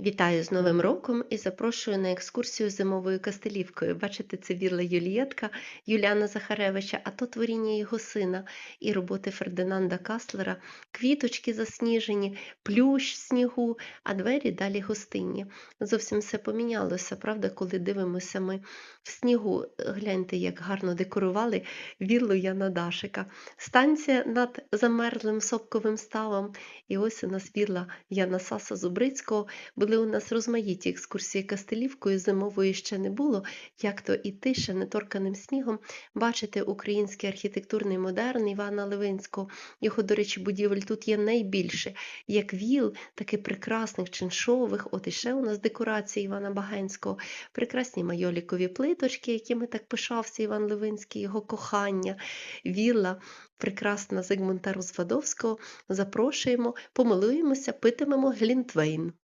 Вітаю з Новим роком і запрошую на екскурсію зимовою Кастелівкою. Бачите, це вілла Юлієтка Юліана Захаревича, а то творіння його сина і роботи Фердинанда Каслера, квіточки засніжені, плющ снігу, а двері далі гостинні. Зовсім все помінялося, правда, коли дивимося ми в снігу. Гляньте, як гарно декорували віллу Яна Дашика. Станція над замерзлим сопковим ставом. І ось у нас вілла Яна Саса Зубрицького. Були у нас розмаїті екскурсії Кастелівкою, зимової ще не було, як то іти ще неторканим снігом, бачити український архітектурний модерн Івана Левинського. Його, до речі, будівель тут є найбільше, як віл, таки прекрасних чиншових. От іще у нас декорації Івана Багенського, прекрасні майолікові плиточки, якими так пишався Іван Левинський, його кохання, вілла. Прекрасна Зигмунта Розвадовського. Запрошуємо, помилуємося, питимемо Глінтвейн.